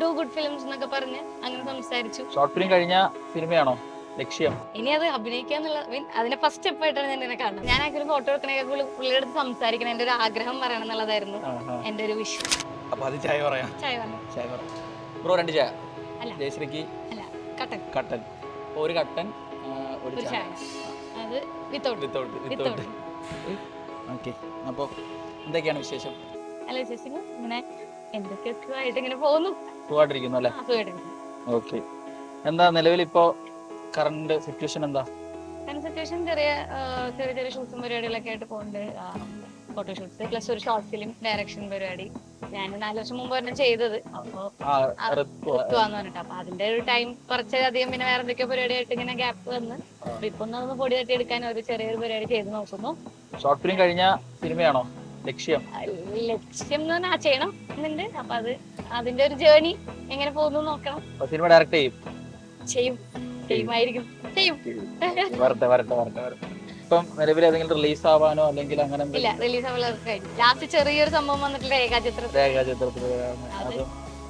Do good films എന്നൊക്കെ പറഞ്ഞ് അങ്ങനെ സംസാരിച്ചു. ഷോർട്ട് ഫിലിം കഴിഞ്ഞ സിനിമയാണോ ലക്ഷ്യം? ഇനി അത് അഭിനയിക്കാന്നുള്ള മീൻ അതിന്റെ ഫസ്റ്റ് സ്റ്റെപ്പ് ആയിട്ടാണ് ഞാൻ ഇതിനെ കാണുന്നത്. ഞാൻ ആക്ച്വലി ഫോട്ടോ എടുക്കണേക്കാൾ പുള്ളിയുടെ അടുത്ത് സംസാരിക്കണം. എന്റെ ഒരു ആഗ്രഹം പറയണം എന്നുള്ളതായിരുന്നു എന്റെ ഒരു വിഷ് അപ്പൊ അത് ചായ പറയാം. ചായ പറഞ്ഞു? ചായ പറയാം. ബ്രോ രണ്ട് ചായ. അല്ല. ജയശ്രീക്ക് അല്ല കട്ടൻ. കട്ടൻ. അപ്പൊ ഒരു കട്ടൻ ആ, ഒരു ഒരു ചായ. ചായ. അത് without without without without okay അപ്പോൾ എന്തൊക്കെയാണ് വിശേഷം? അല്ല ചേച്ചി ഇങ്ങനെ എന്തൊക്കെയൊക്കെ ആയിട്ട് ഇങ്ങനെ പോകുന്നു. സുഖമായിട്ടിരിക്കുന്നു അല്ലേ. ഓക്കെ എന്താ നിലവിൽ ഇപ്പോ കറണ്ട് സിറ്റുവേഷൻ എന്താ സിറ്റുവേഷൻ ചെറിയ ചെറിയ ചെറിയ ഷൂട്ട്സും പരിപാടികളൊക്കെ ആയിട്ട് പോകുന്നുണ്ട് ഫോട്ടോഷൂട്ട്സ് പ്ലസ് ഒരു ഷോർട്ട് ഫിലിം ഡയറക്ഷൻ പരിപാടി. ഞാൻ നാല് വർഷം മുമ്പ് തന്നെ ചെയ്തത്. അപ്പോ ഋത്തുവാന്ന് പറഞ്ഞിട്ട്. അപ്പൊ അതിന്റെ ഒരു ടൈം കുറച്ചധികം പിന്നെ വേറെ എന്തൊക്കെയോ പരിപാടിയായിട്ട് ഇങ്ങനെ ഗ്യാപ്പ് വന്ന്. ഇപ്പൊ ഒന്ന് പൊടി തട്ടി എടുക്കാൻ ഒരു ചെറിയൊരു പരിപാടി ചെയ്ത് നോക്കുന്നു. ഷോർട്ട് ഫിലിം കഴിഞ്ഞ സിനിമയാണോ ലക്ഷ്യം. ലക്ഷ്യം എന്ന് പറഞ്ഞാൽ ചെയ്യണം എന്നുണ്ട്. അപ്പൊ അത് അതിന്റെ ഒരു ജേണി എങ്ങനെ പോകുന്നു നോക്കണം. സിനിമ ഡയറക്റ്റ് ചെയ്യും. ചെയ്യും. ചെയ്യുമായിരിക്കും ചെയ്യും. വരട്ടെ വരട്ടെ വരട്ടെ വരട്ടെ. ഇപ്പം നിലവിൽ ഏതെങ്കിലും റിലീസ് ആവാനോ അല്ലെങ്കിൽ അങ്ങനെ ഇല്ല റിലീസ് ആവുള്ള ലാസ്റ്റ് ചെറിയൊരു സംഭവം വന്നിട്ടില്ല ഏകാചിത്രം രേഖാചിത്രത്തിൽ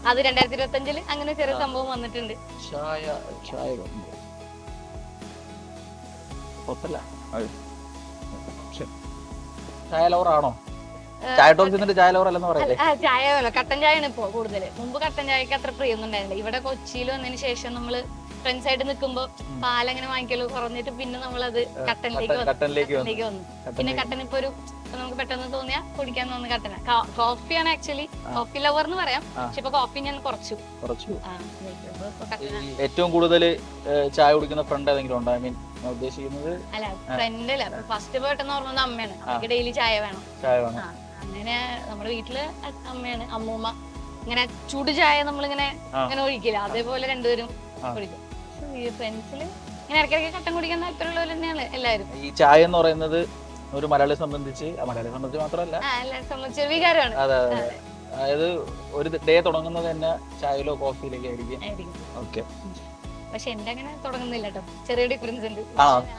അത് രണ്ടായിരത്തി ഇരുപത്തി അഞ്ചിൽ അങ്ങനെ ചെറിയ സംഭവം വന്നിട്ടുണ്ട്. ചായ ചായ കൊണ്ട്. ചായ ടോക്സ് എന്നിട്ട് ചായ ലവർ അല്ലെന്ന് ആ, ചായ കട്ടൻ ചായയാണ് ഇപ്പോ കൂടുതൽ മുമ്പ് കട്ടൻ ചായക്ക് അത്ര പ്രിയൊന്നും ഉണ്ടായിരുന്നില്ല ഇവിടെ കൊച്ചിയിൽ വന്നതിന് ശേഷം നമ്മൾ ഫ്രണ്ട്സ് ആയിട്ട് നിൽക്കുമ്പോ പാലങ്ങനെ വാങ്ങിക്കലോ കുറഞ്ഞിട്ട് പിന്നെ നമ്മളത് കട്ടനിലേക്ക് കട്ടൻ- വന്നു. കട്ടനിലേക്ക് വന്നു. കട്ടനിലേക്ക് വന്നു. പിന്നെ കട്ടൻ ഇപ്പൊ ഒരു ഇപ്പൊ നമുക്ക് പെട്ടെന്ന് തോന്നിയാ കുടിക്കാൻ തോന്നുന്ന കട്ടന. കോഫിയാണ് ആക്ച്വലി കോഫി ലവർ എന്ന് പറയാം. ആ. പക്ഷെ ഇപ്പൊ കോഫി ഞാൻ കുറച്ചു. കുറച്ചു. ആ, ഇപ്പൊ ഈ കട്ടനാ. ഏറ്റവും കൂടുതൽ ചായ കുടിക്കുന്ന ഫ്രണ്ട് ഏതെങ്കിലും ഉണ്ടോ? ഐ മീൻ ഞാൻ ഉദ്ദേശിക്കുന്നത് അല്ല ഫ്രണ്ട് അല്ല. ഫസ്റ്റ് പെട്ടെന്ന് ഓർമ്മ അമ്മയാണ്. എനിക്ക് ഡെയിലി ചായ വേണം. ചായ വേണം. ആ, അങ്ങനെ നമ്മുടെ വീട്ടിൽ അമ്മയാണ് അമ്മൂമ്മ. ഇങ്ങനെ ചൂട് ചായ നമ്മളിങ്ങനെ. ഇങ്ങനെ ഒഴിക്കില്ല? അതേപോലെ രണ്ടുപേരും കുടിക്കും. ഈ ഫ്രണ്ട്സിൽ ഇങ്ങനെ ഇടയ്ക്കിടയ്ക്ക് കട്ടൻ കുടിക്കാൻ താല്പര്യമുള്ളവർ തന്നെയാണ് എല്ലാവരും. ഈ ചായ എന്ന് പറയുന്നത് ഒരു മലയാളിയെ സംബന്ധിച്ച് മലയാളിയെ സംബന്ധിച്ച് മാത്രമല്ല. വികാരമാണ്. അതെ അതെ അതെ. അതായത് ഒരു ഡേ തുടങ്ങുന്നത് തന്നെ ചായയിലോ കോഫിയിലേക്കായിരിക്കും ഓക്കെ. പക്ഷെ എന്റെ അങ്ങനെ തുടങ്ങുന്നില്ല കേട്ടോ ചെറിയ ഡിഫറൻസ് ഉണ്ട്.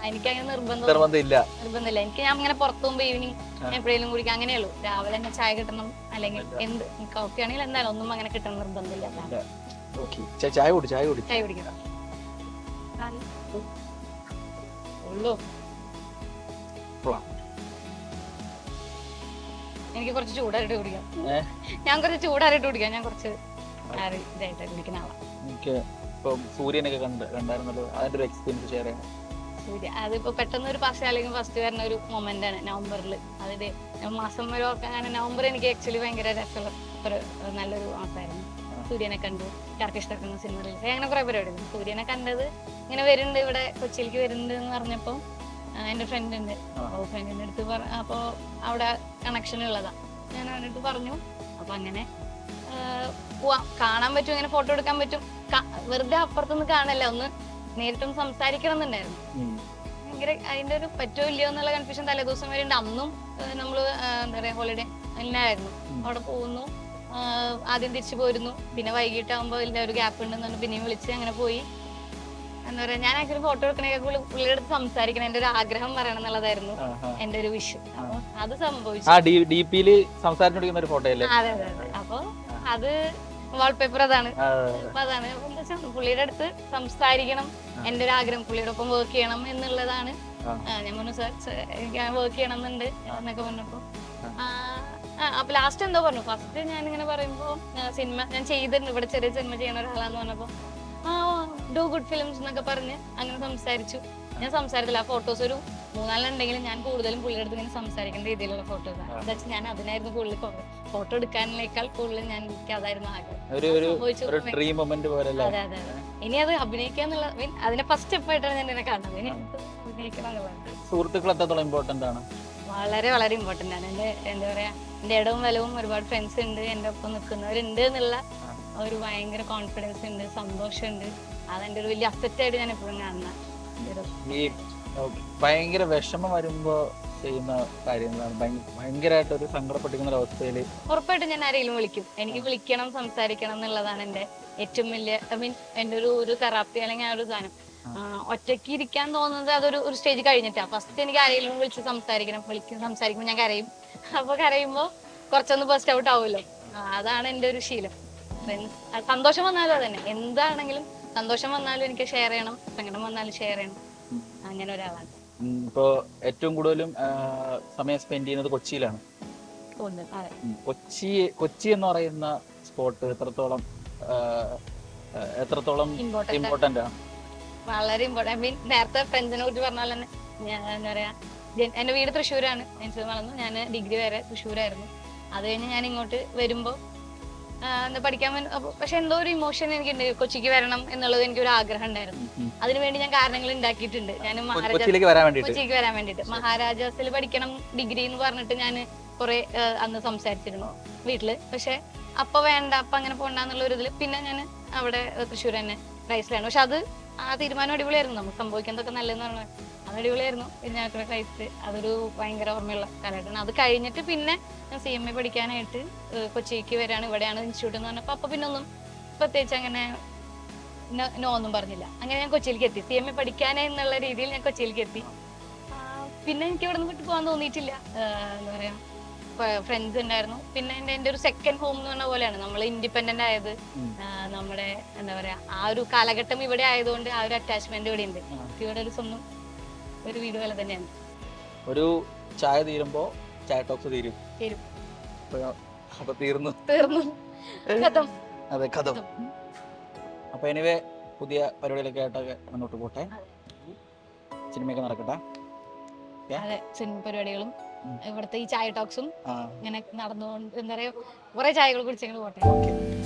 എനിക്ക് അങ്ങനെ നിർബന്ധം നിർബന്ധമില്ല. നിർബന്ധമില്ല. എനിക്ക് ഞാൻ അങ്ങനെ പുറത്തു പോകുമ്പോ ഈവനിങ്. എപ്പോഴേലും കുടിക്കാം അങ്ങനെയുള്ളൂ. രാവിലെ തന്നെ ചായ കിട്ടണം അല്ലെങ്കിൽ എന്ത് കോഫി ആണെങ്കിൽ എന്തായാലും ഒന്നും അങ്ങനെ കിട്ടണം നിർബന്ധമില്ല. ചായ കുടി ചായ കുടി. ചായ കുടിക്കണം ഉള്ളൂ. കൊള്ളാം. എനിക്ക് കുറച്ച് ചൂടായിട്ട് കുടിക്കാം. ഞാൻ കുറച്ച് ചൂടായിട്ട് കുടിക്കാം. ഞാൻ കുറച്ച് ഇതായിട്ട് കുടിക്കുന്ന ആളാണ് ഇപ്പം സൂര്യനൊക്കെ കണ്ട് കണ്ടായിരുന്നല്ലോ? അതിന്റെ ഒരു എക്സ്പീരിയൻസ് ഷെയർ ചെയ്യണം. സൂര്യ. അതിപ്പോ പെട്ടെന്ന് ഒരു പാസ് അല്ലെങ്കിൽ ഫസ്റ്റ് വരുന്ന ഒരു മൊമെന്റ് ആണ് നവംബറിൽ അതിന്റെ മാസം വരെ ഓർക്കാൻ കാരണം നവംബർ എനിക്ക് ആക്ച്വലി ഭയങ്കര രസമുള്ള ഒരു നല്ലൊരു മാസമായിരുന്നു. സൂര്യനെ കണ്ടു കർക്കിഷ്ടക്കുന്ന സിനിമ റിലീസ് അങ്ങനെ കുറെ പരിപാടി സൂര്യനെ കണ്ടത് ഇങ്ങനെ വരുന്നുണ്ട് ഇവിടെ കൊച്ചിയിലേക്ക് വരുന്നുണ്ട് എന്ന് പറഞ്ഞപ്പോ എന്റെ ഫ്രണ്ട് ഉണ്ട്. അപ്പോൾ ഫ്രണ്ടിന്റെ അടുത്ത് അപ്പോൾ അവിടെ കണക്ഷൻ ഉള്ളതാ. ഞാൻ അവരുടെ പറഞ്ഞു അപ്പൊ അങ്ങനെ പോവാം. കാണാൻ പറ്റും ഇങ്ങനെ ഫോട്ടോ എടുക്കാൻ പറ്റും. വെറുതെ അപ്പുറത്തുനിന്ന് കാണല്ല ഒന്ന് നേരിട്ടൊന്ന് സംസാരിക്കണം എന്നുണ്ടായിരുന്നു ഭയങ്കര അതിന്റെ ഒരു പറ്റോ ഇല്ലയോ എന്നുള്ള കൺഫ്യൂഷൻ തലേദിവസം വരെ ഉണ്ട് അന്നും ഏഹ്, നമ്മൾ എന്താ പറയാ ഹോളിഡേ എല്ലായിരുന്നു അവിടെ പോകുന്നു. ആദ്യം തിരിച്ചു പോരുന്നു. പിന്നെ വൈകിട്ടാകുമ്പോൾ ഇല്ല ഒരു ഗ്യാപ്പ് ഉണ്ടെന്ന് പറഞ്ഞു പിന്നെയും വിളിച്ച് അങ്ങനെ പോയി. എന്താ പറയാ ഞാൻ ആക്ച്വലി ഫോട്ടോ എടുക്കണേക്കാൾ പുള്ളിയുടെ അടുത്ത് സംസാരിക്കണം. എന്റെ ഒരു ആഗ്രഹം പറയണം എന്നുള്ളതായിരുന്നു എന്റെ ഒരു വിഷു അത് സംഭവിച്ചു. അപ്പൊ അത് വാൾപേപ്പർ അതാണ്. അപ്പൊ അതാണ്. പുള്ളിയുടെ അടുത്ത് സംസാരിക്കണം. എന്റെ ഒരു ആഗ്രഹം പുള്ളിയുടെ ഒപ്പം വർക്ക് ചെയ്യണം എന്നുള്ളതാണ്. ഞാൻ പറഞ്ഞു സാർ ഞാൻ വർക്ക് ചെയ്യണം എന്നുണ്ട് എന്നൊക്കെ പറഞ്ഞപ്പോ. അപ്പൊ ലാസ്റ്റ് എന്തോ പറഞ്ഞു. ഫസ്റ്റ് ഞാൻ ഇങ്ങനെ പറയുമ്പോ സിനിമ ഞാൻ ചെയ്തിട്ടുണ്ട്. ഇവിടെ ചെറിയ സിനിമ ചെയ്യണ ഒരാളാന്ന് പറഞ്ഞപ്പോ ആ ഡു ഗുഡ് ഫിലിംസ് എന്നൊക്കെ പറഞ്ഞ് അങ്ങനെ സംസാരിച്ചു. ഞാൻ സംസാരത്തില്ല. ആ ഫോട്ടോസ് ഒരു മൂന്നാലുണ്ടെങ്കിലും ഞാൻ കൂടുതലും പുള്ളിയുടെ അടുത്ത് ഇങ്ങനെ സംസാരിക്കുന്ന രീതിയിലുള്ള ഫോട്ടോസ് ആണ് എന്താ വെച്ചാൽ ഞാൻ അതിനായിരുന്നു കൂടുതൽ ഫോട്ടോ എടുക്കാനേക്കാൾ കൂടുതൽ ഞാൻ എനിക്ക് അതായിരുന്നു ആഗ്രഹം അതെ അതെ ഇനി അത് അഭിനയിക്കാന്നുള്ള മീൻ അതിന്റെ ഫസ്റ്റ് സ്റ്റെപ്പ് ആയിട്ടാണ് ഞാൻ എന്നെ കാണുന്നത്. ഇനി അത് അഭിനയിക്കണം എന്നുള്ളതാണ് സുഹൃത്തുക്കൾ ഇമ്പോർട്ടന്റ് ആണ്? വളരെ വളരെ ഇമ്പോർട്ടന്റ് ആണ്. എന്റെ എന്താ പറയാ എന്റെ ഇടവും വലവും ഒരുപാട് ഫ്രണ്ട്സ് ഉണ്ട് എന്റെ ഒപ്പം നിൽക്കുന്നവരുണ്ട് എന്നുള്ള. ഒരു ഭയങ്കര കോൺഫിഡൻസ് ഉണ്ട് സന്തോഷമുണ്ട്. അതെന്റെ ഒരു വലിയ അസറ്റ് ആയിട്ട് ഞാൻ എപ്പോഴും കാണുന്ന ഒരു ഈ ഭയങ്കര വിഷമം വരുമ്പോ ചെയ്യുന്ന കാര്യങ്ങളാണ്. ഭയങ്കരമായിട്ട് ഒരു സങ്കടപ്പെട്ടിരിക്കുന്ന ഒരു അവസ്ഥയിൽ ഉറപ്പായിട്ടും ഞാൻ ആരെങ്കിലും വിളിക്കും. എനിക്ക് വിളിക്കണം സംസാരിക്കണം എന്നുള്ളതാണ് എന്റെ ഏറ്റവും വലിയ ഐ മീൻ എന്റെ ഒരു ഒരു തെറാപ്പി അല്ലെങ്കിൽ ആ ഒരു സാധനം. ഒറ്റയ്ക്ക് ഇരിക്കാൻ തോന്നുന്നത് അതൊരു ഒരു സ്റ്റേജ് കഴിഞ്ഞിട്ടാ. ഫസ്റ്റ് എനിക്ക് ആരെങ്കിലും വിളിച്ച് സംസാരിക്കണം. വിളിക്കും സംസാരിക്കുമ്പോൾ ഞാൻ കരയും. അപ്പൊ കരയുമ്പോ കുറച്ചൊന്ന് ബസ്റ്റ് ഔട്ട് ആവുമല്ലോ. അതാണ് എന്റെ ഒരു ശീലം. സന്തോഷം വന്നാലോ തന്നെ എന്താണെങ്കിലും സന്തോഷം വന്നാലും എനിക്ക് ഷെയർ ചെയ്യണം. സങ്കടം വന്നാലും ഷെയർ ചെയ്യണം. അങ്ങനെ ഒരാളാണ്. ഇപ്പോ ഏറ്റവും കൂടുതലും സമയം സ്പെൻഡ് ചെയ്യുന്നത് കൊച്ചിയിലാണ്. കൊച്ചി കൊച്ചി എന്ന് പറയുന്ന സ്പോട്ട് എത്രത്തോളം എത്രത്തോളം ഇമ്പോർട്ടന്റ് ആണ് വളരെ ഇമ്പോർട്ടന്റ് ഐ മീൻ നേരത്തെ ഫ്രണ്ട്സിനെ കുറിച്ച് പറഞ്ഞാൽ തന്നെ ഞാൻ എന്താ പറയാ എന്റെ വീട് തൃശ്ശൂരാണ്. ഞാൻ വളർന്നു. ഞാൻ ഡിഗ്രി വരെ തൃശ്ശൂരായിരുന്നു. അത് കഴിഞ്ഞ് ഞാൻ ഇങ്ങോട്ട് വരുമ്പോൾ എന്താ പഠിക്കാൻ പക്ഷെ എന്തോ ഒരു ഇമോഷൻ എനിക്കുണ്ട്. കൊച്ചിക്ക് വരണം എന്നുള്ളത് എനിക്ക് ഒരു ആഗ്രഹം ഉണ്ടായിരുന്നു. അതിനുവേണ്ടി ഞാൻ കാരണങ്ങൾ ഉണ്ടാക്കിയിട്ടുണ്ട്. ഞാൻ കൊ- മഹാരാജാസ് കൊച്ചിയിലേക്ക് വരാൻ വേണ്ടിയിട്ട്. കൊച്ചിക്ക് വരാൻ വേണ്ടിട്ട് മഹാരാജാസിൽ പഠിക്കണം ഡിഗ്രി എന്ന് പറഞ്ഞിട്ട് ഞാൻ കുറെ അന്ന് സംസാരിച്ചിരുന്നു വീട്ടിൽ. പക്ഷെ അപ്പൊ വേണ്ട അപ്പൊ അങ്ങനെ പോണ്ടെന്നുള്ള ഒരു ഇതിൽ പിന്നെ ഞാൻ അവിടെ തൃശ്ശൂർ തന്നെ റൈസിലാണ് പക്ഷെ അത് ആ തീരുമാനം അടിപൊളിയായിരുന്നു. നമുക്ക് സംഭവിക്കുന്നതൊക്കെ നല്ലതെന്ന് പറഞ്ഞാൽ അത് അടിപൊളിയായിരുന്നു. റൈസ് അതൊരു ഭയങ്കര ഓർമ്മയുള്ള കാലഘട്ടമാണ്. അത് കഴിഞ്ഞിട്ട് പിന്നെ ഞാൻ സി എം എ പഠിക്കാനായിട്ട് കൊച്ചിക്ക് വരാണ് ഇവിടെയാണ് ഇൻസ്റ്റിറ്റ്യൂട്ട് എന്ന് പറഞ്ഞപ്പോൾ അപ്പൊ പിന്നെ ഒന്നും പ്രത്യേകിച്ച് അങ്ങനെ നോ- ഒന്നും പറഞ്ഞില്ല. അങ്ങനെ ഞാൻ കൊച്ചിയിലേക്ക് എത്തി. സി എം എ പഠിക്കാനേ എന്നുള്ള രീതിയിൽ ഞാൻ കൊച്ചിയിലേക്ക് എത്തി. പിന്നെ എനിക്ക് ഇവിടെ നിന്ന് വിട്ടു പോകാൻ തോന്നിയിട്ടില്ല. എന്താ പറയാ ഫ്രണ്ട്സ് ഉണ്ടായിരുന്നു. പിന്നെ എന്റെ എന്റെ ഒരു സെക്കൻഡ് ഹോം എന്ന് പറഞ്ഞ പോലെയാണ്. നമ്മൾ ഇൻഡിപെൻഡന്റ് ആയത്. നമ്മുടെ എന്താ പറയാ ആ ഒരു കാലഘട്ടം ഇവിടെ ആയതുകൊണ്ട് ആ ഒരു അറ്റാച്ച്മെന്റ് ഇവിടെ ഉണ്ട് ഇവിടെ ഒരു സ്വന്തം ഒരു വീട് പോലെ തന്നെയാണ്. ഒരു ചായ തീരുമ്പോ ചായ ടോക്സ് തീരും. തീരും. അപ്പൊ- തീർന്നു. തീർന്നു. കഥം. അതെ കഥ. അപ്പൊ എനിവേ പുതിയ പരിപാടികളൊക്കെ ആയിട്ടൊക്കെ മുന്നോട്ട് പോട്ടെ. സിനിമയൊക്കെ നടക്കട്ടെ. അതെ സിനിമ പരിപാടികളും. ഇവിടുത്തെ ഈ ചായ ടോക്സും ഇങ്ങനെ നടന്നുകൊണ്ട് എന്താ പറയാ കുറെ ചായകൾ കുടിച്ചെങ്കിലും പോട്ടെ. ഓക്കെ.